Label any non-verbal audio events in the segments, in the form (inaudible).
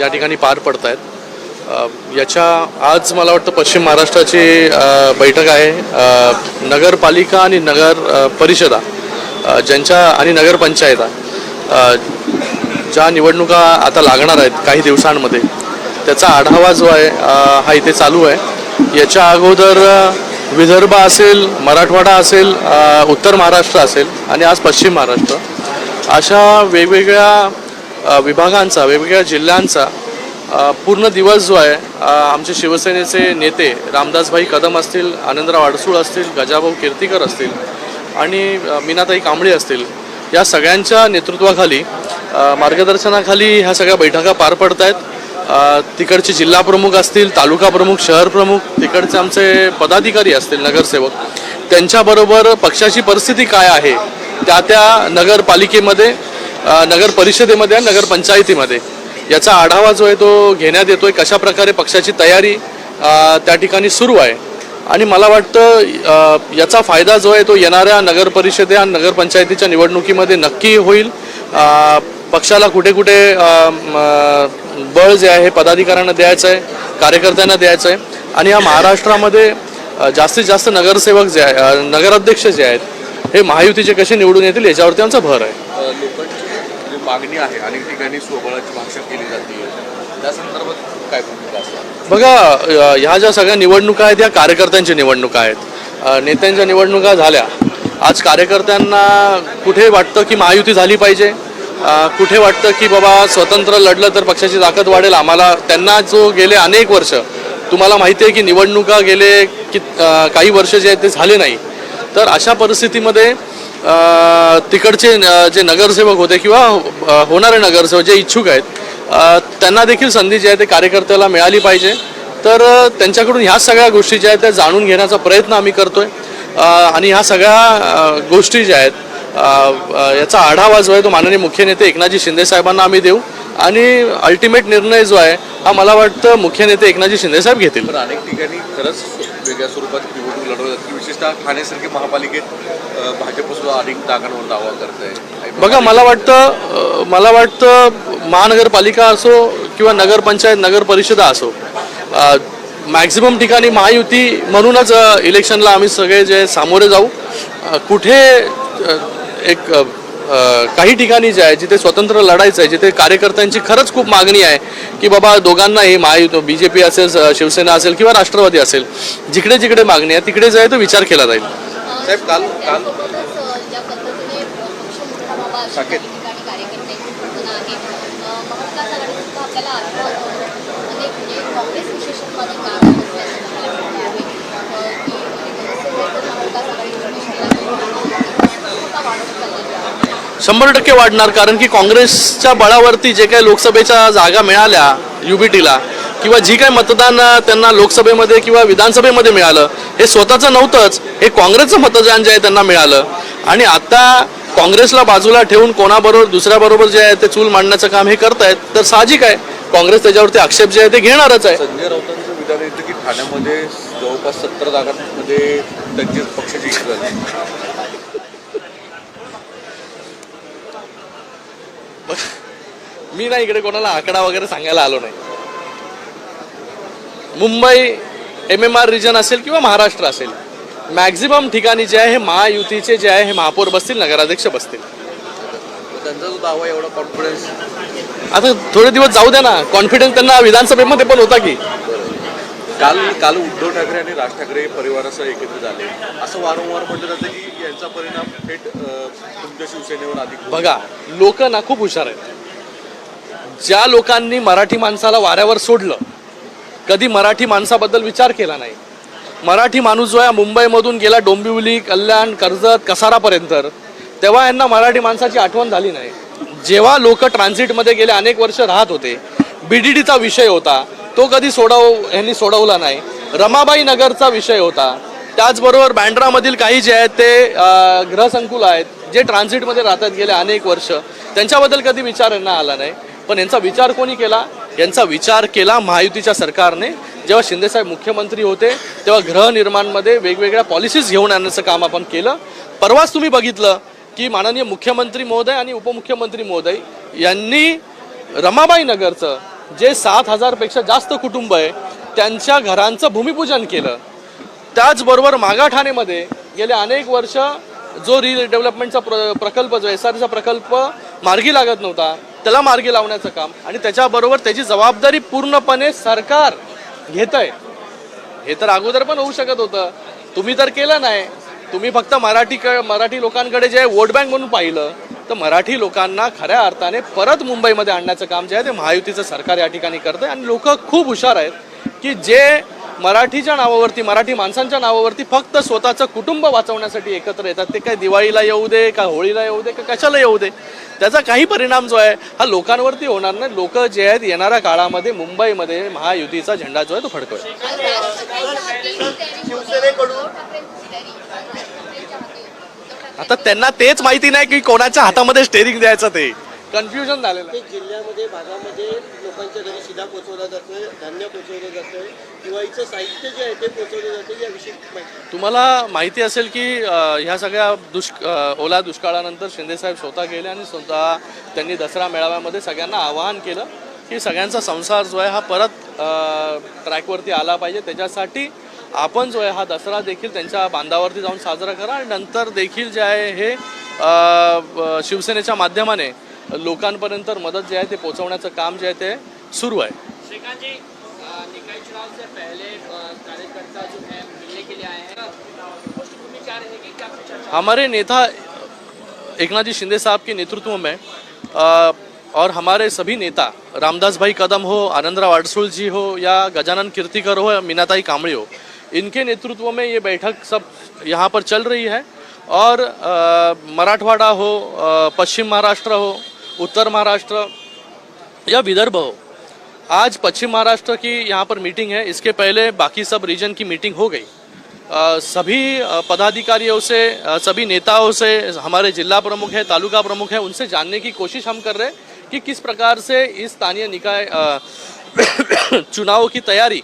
या ठिकाणी पार पडत आहेत याच्या आज मला वाटतं पश्चिम महाराष्ट्राची बैठक आहे. नगरपालिका आणि नगर परिषदा ज्यांच्या आणि नगरपंचायता ज्या निवडणुका आता लागणार आहेत काही दिवसांमध्ये त्याचा आढावा जो आहे हा इथे चालू आहे. याच्या अगोदर विदर्भ असेल मराठवाडा असेल उत्तर महाराष्ट्र असेल आणि आज पश्चिम महाराष्ट्र. अशा वेगवेगळ्या विभागांचा वेगवेगळ्या जिल्ह्यांचा पूर्ण दिवस जो आहे आमचे शिवसेनेचे नेते रामदासभाई कदम असतील आनंदराव अडसूळ असतील गजाभाऊ कीर्तीकर असतील आणि मीनाताई कांबळे असतील या सगळ्यांच्या नेतृत्वाखाली मार्गदर्शनाखाली ह्या सगळ्या बैठका पार पडत आहेत तिकडचे जिल्हा प्रमुख असतील तालुका प्रमुख शहर प्रमुख तिकडचे आमचे पदाधिकारी असतील नगरसेवक त्यांच्याबरोबर पक्षाची परिस्थिती काय आहे? त्या त्या नगरपालिकेमध्ये नगर परिषदेमध्ये आणि नगरपंचायतीमध्ये. याचा आढावा जो आहे तो घेण्यात येतोय कशा प्रकारे पक्षाची तयारी त्या ठिकाणी सुरू आहे. आणि मला वाटतं याचा फायदा जो आहे तो येणाऱ्या नगर परिषदे आणि नगरपंचायतीच्या निवडणुकीमध्ये नक्की होईल. पक्षाला कुठे कुठे बळ जे आहे हे पदाधिकाऱ्यांना द्यायचं आहे कार्यकर्त्यांना द्यायचं आहे. आणि या महाराष्ट्रामध्ये जास्तीत जास्त नगरसेवक जे आहे नगराध्यक्ष जे आहेत हे महायुतीचे कसे निवडून येतील याच्यावरती आमचा भर आहे. लोकांची मागणी आहे अनेक ठिकाणी स्वबळाची भाषा केली जाते. त्या संदर्भात काय बघा ह्या ज्या सगळ्या निवडणुका आहेत या कार्यकर्त्यांच्या निवडणुका आहेत. नेत्यांच्या निवडणुका झाल्या. आज कार्यकर्त्यांना कुठे वाटतं की महायुती झाली पाहिजे. कुठे वाटतं की बाबा स्वतंत्र लढलं तर पक्षाची ताकद वाढेल? आम्हाला त्यांना जो गेले अनेक वर्ष तुम्हाला माहिती आहे की निवडणुका गेले की काही वर्ष जे आहेत ते झाले नाही. तर अशा परिस्थितीमध्ये तिकडचे जे नगरसेवक होते किंवा होणारे नगरसेवक जे इच्छुक आहेत त्यांना देखील संधी जी आहे ते कार्यकर्त्याला मिळाली पाहिजे. तर त्यांच्याकडून ह्या सगळ्या गोष्टी ज्या आहेत त्या जाणून घेण्याचा प्रयत्न आम्ही करतोय. आणि ह्या सगळ्या गोष्टी ज्या आहेत याचा आढावा जो आहे तो माननीय मुख्य नेते एकनाथजी शिंदे साहेबांना आम्ही देऊ. आणि अल्टिमेट निर्णय जो आहे हा मला वाटतं मुख्य नेते एकनाथजी शिंदे साहेब घेतील. अनेक ठिकाणी खरंच वेगळ्या स्वरूपात निवडणूक लढवली जाते विशेषतः ठाण्यासारख्या महापालिकेत अ, भाजप सुद्धा अनेक जागांवर दावा करत आहे बघा मला वाटतं मला वाटतं महानगरपालिका असो किंवा नगरपंचायत नगर परिषदा असो मॅक्झिमम ठिकाणी महायुती म्हणूनच इलेक्शनला आम्ही सगळे जे सामोरे जाऊ. कुठे एक काही ठिकाणी जे आहे जिथे स्वतंत्र लढायचं आहे जिथे कार्यकर्त्यांची खरंच खूप मागणी आहे की बाबा दोघांनाही महायुती बी जे पी असेल शिवसेना असेल किंवा राष्ट्रवादी असेल जिकडे जिकडे मागणी आहे तिकडे जे आहे तो विचार केला जाईल. साहेब, काल- काल- शंभर टक्के वाढणार कारण की काँग्रेसच्या बळावरती जे काही लोकसभेच्या जागा मिळाल्या युबीटीला किंवा जी काही मतदान त्यांना लोकसभेमध्ये किंवा विधानसभेमध्ये मिळालं हे स्वतःचं नव्हतंच हे काँग्रेसचं मतदान जे आहे त्यांना मिळालं. आणि आता काँग्रेसला बाजूला ठेवून कोणाबरोबर दुसऱ्याबरोबर जे आहे ते चूल मांडण्याचं काम हे करतायत तर साहजिक आहे. काँग्रेस त्याच्यावरती आक्षेप जे आहे ते घेणारच आहे. संजय राऊतांचं विधान येतं की ठाण्यामध्ये जवळपास सत्तर जागांमध्ये त्यांची पक्षाची इच्छा झाली मी ना इकडे कोणाला आकडा वगैरे सांगायला आलो नाही. Mumbai M M R region असेल किंवा महाराष्ट्र असेल मॅक्झिमम ठिकाणी जे आहे हे महायुतीचे जे आहे हे महापौर बसतील नगराध्यक्ष बसतील. आता थोडे दिवस जाऊ द्या ना कॉन्फिडन्स त्यांना विधानसभेमध्ये पण होता की. काल काल उद्धव ठाकरे आणि राज ठाकरे परिवारासह एकत्र झाले. असं वारंवार म्हटलं जातं की यांचा परिणाम थेट तुमच्या शिवसेनेवर अधिक बघा लोक ना खूप हुशार आहेत. ज्या लोकांनी मराठी माणसाला वाऱ्यावर सोडलं कधी मराठी माणसाबद्दल विचार केला नाही. मराठी माणूस जो आहे मुंबईमधून गेला डोंबिवली कल्याण कर्जत कसारापर्यंत तेव्हा यांना मराठी माणसाची आठवण झाली नाही. जेव्हा लोक ट्रान्झिटमध्ये गेले अनेक वर्ष राहत होते. बीडीडीचा विषय होता. तो कधी सोडव यांनी सोडवला नाही. रमाबाई नगरचा विषय होता. त्याचबरोबर बँड्रामधील काही जे आहेत ते गृहसंकुल आहेत जे ट्रान्झिटमध्ये राहतात गेले अनेक वर्ष. त्यांच्याबद्दल कधी विचार यांना आला नाही. पण यांचा विचार कोणी केला? यांचा विचार केला महायुतीच्या सरकारने. जेव्हा शिंदेसाहेब मुख्यमंत्री होते तेव्हा गृहनिर्माणमध्ये वेगवेगळ्या पॉलिसीज घेऊन आणण्याचं काम आपण केलं. परवाच तुम्ही बघितलं की माननीय मुख्यमंत्री महोदय आणि उपमुख्यमंत्री महोदय यांनी रमाबाई नगरचं जे सात हजारपेक्षा जास्त कुटुंब आहे त्यांच्या घरांचं भूमिपूजन केलं. त्याचबरोबर मागा ठाणेमध्ये गेले अनेक वर्ष जो रिडेव्हलपमेंटचा प्र प्रकल्प जो एस आरचा प्रकल्प मार्गी लागत नव्हता त्याला मार्गी लावण्याचं काम आणि त्याच्याबरोबर त्याची जबाबदारी पूर्णपणे सरकार घेत आहे हे तर अगोदर पण होऊ शकत होतं. तुम्ही तर केलं नाही. तुम्ही फक्त मराठी क मराठी लोकांकडे जे वोट बँक म्हणून पाहिलं. तर मराठी लोकांना खऱ्या अर्थाने परत मुंबईमध्ये आणण्याचं काम जे आहे ते महायुतीचं सरकार या ठिकाणी करतं आहे आणि लोक खूप हुशार आहेत की जे मराठीच्या नावावरती मराठी माणसांच्या नावावरती फक्त स्वतःचं कुटुंब वाचवण्यासाठी एकत्र येतात. ते काय दिवाळीला येऊ दे का होळीला येऊ दे का कशाला येऊ दे? त्याचा काही परिणाम जो आहे हा लोकांवरती होणार नाही. लोक जे आहेत येणाऱ्या काळामध्ये मुंबईमध्ये महायुतीचा झेंडा जो आहे तो फडकवेल आज राष्ट्रवादी त्यांनी उद्धव ठाकरेंची तयारी राज ठाकरेंच्या हाती आता त्यांना तेच माहिती नाही की कोणाच्या हातामध्ये स्टेरिंग द्यायचं ते. कन्फ्युजन झालेलं आहे. प्रत्येक जिल्ह्यामध्ये भागामध्ये लोकांच्या घरी शिधा पोचवला जातोय धान्य पोचवलं जातंय दिवाळीचं साहित्य जे आहे ते पोचवलं जातं याविषयी माहिती तुम्हाला माहिती असेल की अ, ह्या सगळ्या दुष्क अ, ओला दुष्काळानंतर शिंदेसाहेब स्वतः गेले आणि स्वतः त्यांनी दसरा मेळाव्यामध्ये सगळ्यांना आवाहन केलं की सगळ्यांचा संसार जो आहे हा परत अ, ट्रॅकवरती आला पाहिजे. त्याच्यासाठी आपण जो आहे हा दसरा देखील त्यांच्या बांधावरती जाऊन साजरा करा आणि नंतर देखील जे आहे हे शिवसेनेच्या माध्यमाने लोकांपर्यंत मदत जे आहे ते पोहोचवण्याचं काम जे आहे ते सुरू आहे. निकाय चुनाव से पहले कार्यकर्ता जो है मिलने के लिए आए हैं। हमारे नेता एकनाथ जी शिंदे साहब के नेतृत्व में और हमारे सभी नेता रामदास भाई कदम हो आनंदराव अडसुल जी हो या गजानन कीर्तिकर हो या मीनाताई कामड़ी हो इनके नेतृत्व में ये बैठक सब यहाँ पर चल रही है। और मराठवाड़ा हो पश्चिम महाराष्ट्र हो, उत्तर महाराष्ट्र या विदर्भ हो, आज पश्चिम महाराष्ट्र की यहाँ पर मीटिंग है। इसके पहले बाकी सब रीजन की मीटिंग हो गई। सभी पदाधिकारियों से सभी नेताओं से, हमारे जिला प्रमुख है, तालुका प्रमुख है, उनसे जानने की कोशिश हम कर रहे हैं कि किस प्रकार से इस स्थानीय निकाय (coughs) चुनाव की तैयारी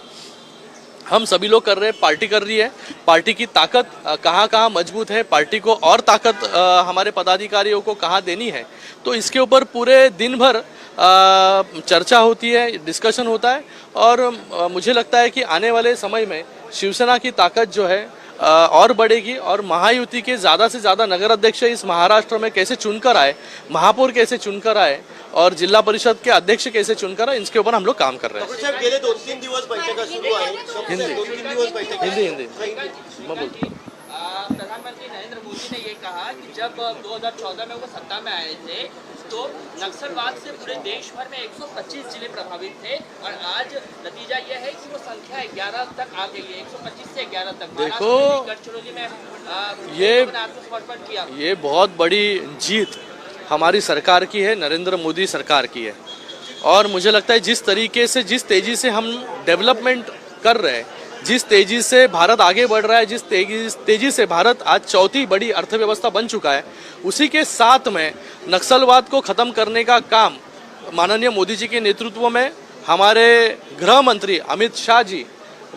हम सभी लोग कर रहे हैं, पार्टी कर रही है। पार्टी की ताकत कहाँ कहाँ मज़बूत है, पार्टी को और ताकत हमारे पदाधिकारियों को कहाँ देनी है। तो इसके ऊपर पूरे दिन भर चर्चा होती है डिस्कशन होता है और मुझे लगता है कि आने वाले समय में शिवसेना की ताकत जो है और बढ़ेगी और महायुति के ज़्यादा से ज़्यादा नगर अध्यक्ष इस महाराष्ट्र में कैसे चुनकर आए, महापौर कैसे चुनकर आए और जिला परिषद के अध्यक्ष कैसे चुनकर इसके ऊपर हम लोग काम कर रहे हैं। डॉक्टर साहेब गेले दोन तीन दिवस बैठका सुरू आहेत डॉक्टर दोन तीन दिवस बैठका हिंदी हिंदी. मैं बोलता हूँ। प्रधानमंत्री नरेंद्र मोदी ने ये कहा कि जब 2014 में वो सत्ता में आए थे तो नक्सलवाद से पूरे देश भर में 125 ज़िले प्रभावित थे और आज नतीजा यह है कि वो संख्या 11 तक आ गई है। 125 से 11 तक। देखो, गढ़चिरौली में अ, ये- आत्मसमर्पण किया। ये बहुत बड़ी जीत हमारी सरकार की है, नरेंद्र मोदी सरकार की है। और मुझे लगता है जिस तरीके से, जिस तेज़ी से हम डेवलपमेंट कर रहे हैं, जिस तेज़ी से भारत आगे बढ़ रहा है, जिस तेज़ी, तेज़ी से भारत आज चौथी बड़ी अर्थव्यवस्था बन चुका है, उसी के साथ में नक्सलवाद को ख़त्म करने का काम माननीय मोदी जी के नेतृत्व में हमारे गृह मंत्री अमित शाह जी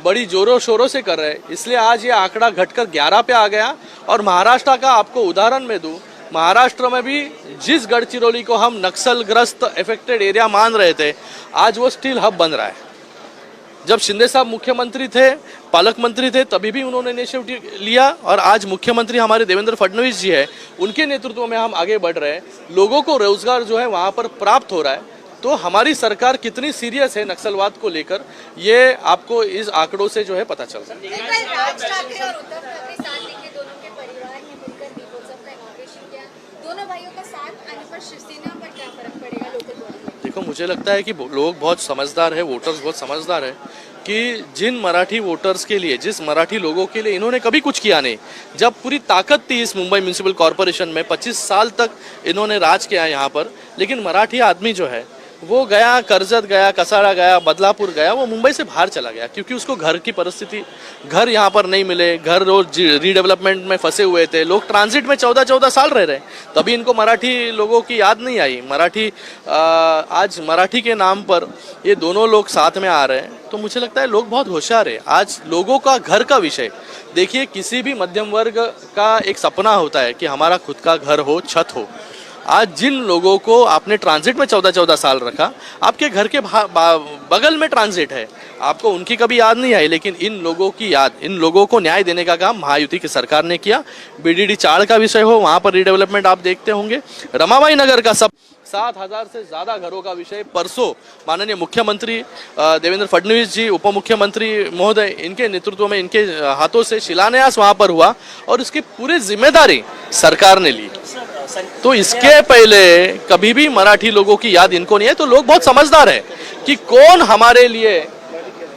बड़ी जोरों शोरों से कर रहे हैं। इसलिए आज ये आंकड़ा घटकर 11 पे आ गया और महाराष्ट्र का आपको उदाहरण मैं दूँ महाराष्ट्र में भी जिस गढ़चिरौली को हम नक्सलग्रस्त अफेक्टेड एरिया मान रहे थे, आज वो स्टील हब बन रहा है। जब शिंदे साहब मुख्यमंत्री थे, पालक मंत्री थे, तभी भी उन्होंने इनिशिएटिव लिया और आज मुख्यमंत्री हमारे देवेंद्र फडणवीस जी है, उनके नेतृत्व में हम आगे बढ़ रहे हैं। लोगों को रोज़गार जो है वहाँ पर प्राप्त हो रहा है। तो हमारी सरकार कितनी सीरियस है नक्सलवाद को लेकर, ये आपको इस आंकड़ों से जो है पता चल रहा है कल राज ठाकरे और उद्धव ठाकरे साथ लेके दोनों के परिवार ने मिलकर दीपोत्सव का इनॉग्रेशन किया दोनों भाइयों का साथ, आने पर शिवसेना पर क्या फ़र्क पड़ेगा लोकल देखो, मुझे लगता है कि लोग बहुत समझदार है वोटर्स बहुत समझदार है, कि जिन मराठी वोटर्स के लिए, जिस मराठी लोगों के लिए इन्होंने कभी कुछ किया नहीं, जब पूरी ताकत थी इस मुंबई म्यूनसिपल कॉरपोरेशन में 25 साल तक इन्होंने राज किया यहाँ पर, लेकिन मराठी आदमी जो है वो गया, करजत गया, कसारा गया, बदलापुर गया, वो मुंबई से बाहर चला गया, क्योंकि उसको घर की परिस्थिति, घर यहाँ पर नहीं मिले, घर रोज रीडेवलपमेंट में फंसे हुए थे, लोग ट्रांजिट में चौदह चौदह साल रह रहे तभी इनको मराठी लोगों की याद नहीं आई। मराठी आज मराठी के नाम पर ये दोनों लोग साथ में आ रहे हैं तो मुझे लगता है लोग बहुत होशियार है। आज लोगों का घर का विषय। देखिए, किसी भी मध्यम वर्ग का एक सपना होता है कि हमारा खुद का घर हो, छत हो। आज जिन लोगों को आपने ट्रांजिट में चौदह चौदह साल रखा, आपके घर के बगल में ट्रांजिट है, आपको उनकी कभी याद नहीं आई, लेकिन इन लोगों की याद, इन लोगों को न्याय देने का काम महायुति की सरकार ने किया। बीडीडी चाड़ का विषय हो, वहाँ पर रिडेवलपमेंट आप देखते होंगे। रमाबाई नगर का सब सात हज़ार से ज़्यादा घरों का विषय परसों माननीय मुख्यमंत्री देवेंद्र फडणवीस जी उप मुख्यमंत्री महोदय, इनके नेतृत्व में इनके हाथों से शिलान्यास वहाँ पर हुआ और इसकी पूरी ज़िम्मेदारी सरकार ने ली। तो इसके पहले कभी भी मराठी लोगों की याद इनको नहीं है तो लोग बहुत समझदार है कि कौन हमारे लिए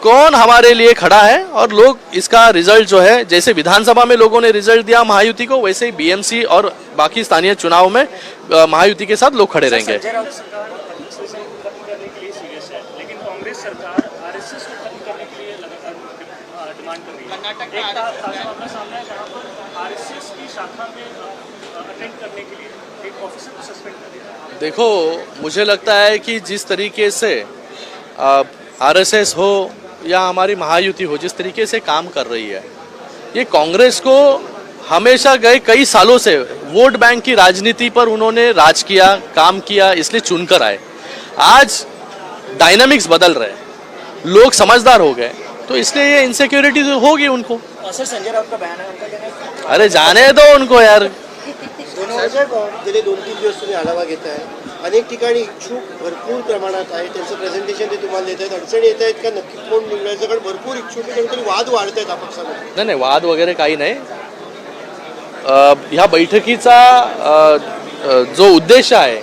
कौन हमारे लिए खड़ा है और लोग इसका रिज़ल्ट जो है जैसे विधानसभा में लोगों ने रिज़ल्ट दिया महायुति को वैसे ही बीएमसी और बाकी स्थानीय चुनाव में महायुति के साथ लोग खड़े रहेंगे। कर्नाटक अटेंड करने के लिए एक ऑफिसर को सस्पेंड कर दिया। देखो मुझे लगता है कि जिस तरीके से आरएसएस हो या हमारी महायुति हो जिस तरीके से काम कर रही है ये कांग्रेस को हमेशा गए कई सालों से वोट बैंक की राजनीति पर उन्होंने राज किया काम किया इसलिए चुनकर आए। आज डायनामिक्स बदल रहे हैं लोग समझदार हो गए तो इसलिए ये इनसिक्योरिटी तो होगी उनको। सर संजय राउत का बयान है? अरे जाने दो उनको यार। साहेब गेले दोन तीन दिवस तुम्ही आढावा घेताय. अनेक ठिकाणी इच्छुक भरपूर प्रमाणात आहे त्यांचं प्रेझेंटेशन ते तुम्हाला देत आहेत. अडचणी येत आहेत का? नक्की कोण निवडायचं कारण भरपूर इच्छुक आहे तरी वाद वाढत आहेत आपसामध्ये नाही नाही वाद वगैरे काही नाही. ह्या बैठकीचा जो उद्देश आहे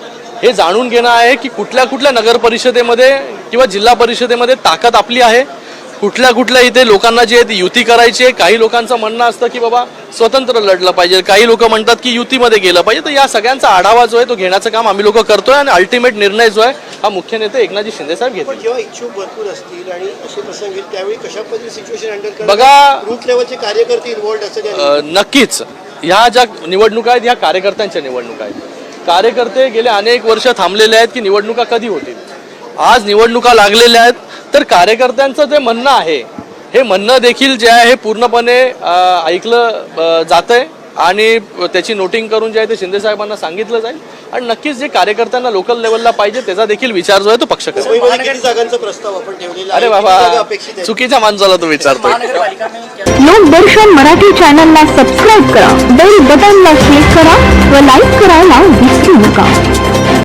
हे जाणून घेणं आहे की कुठल्या कुठल्या नगर परिषदेमध्ये किंवा जिल्हा परिषदेमध्ये ताकद आपली आहे? कुठल्या कुठल्या इथे लोकांना जे आहे ती युती करायची आहे काही लोकांचं म्हणणं असतं की बाबा स्वतंत्र लढलं पाहिजे. काही लोक म्हणतात की युतीमध्ये गेलं पाहिजे. तर या सगळ्यांचा आढावा जो आहे तो घेण्याचं काम आम्ही लोक करतोय आणि अल्टिमेट निर्णय जो आहे हा मुख्य नेते एकनाथजी शिंदे साहेब पण जेव्हा इच्छुक भरपूर असतील आणि असे प्रसंग येईल त्यावेळी कशा पद्धतीने सिच्युएशन हँडल बघा- रूट लेवलचे कार्यकर्ते इन्व्हॉल्ड असतात नक्कीच. ह्या ज्या निवडणुका आहेत ह्या कार्यकर्त्यांच्या निवडणुका आहेत. कार्यकर्ते गेले अनेक वर्ष थांबलेले आहेत की निवडणुका कधी होतील? आज निवडणुका लागलेल्या आहेत तर कार्यकर्त्यांचं जे म्हणणं आहे हे म्हणणं देखील जे आहे हे पूर्णपणे ऐकलं जात आहे आणि त्याची नोटिंग करून जे आहे ते शिंदे साहेबांना सांगितलं जाईल. आणि नक्कीच जे कार्यकर्त्यांना लोकल लेवलला पाहिजे त्याचा देखील विचार जो आहे तो पक्ष करेल. मुंबईमध्ये किती जागांचा प्रस्ताव आपण ठेवलेला आहे? अरे बाबा चुकीच्या माणसाला तो क्या लोकदर्शन मराठी चॅनलला सबस्क्राईब करा बेल बटनला क्लिक करा व लाईक करायला विसरू नका.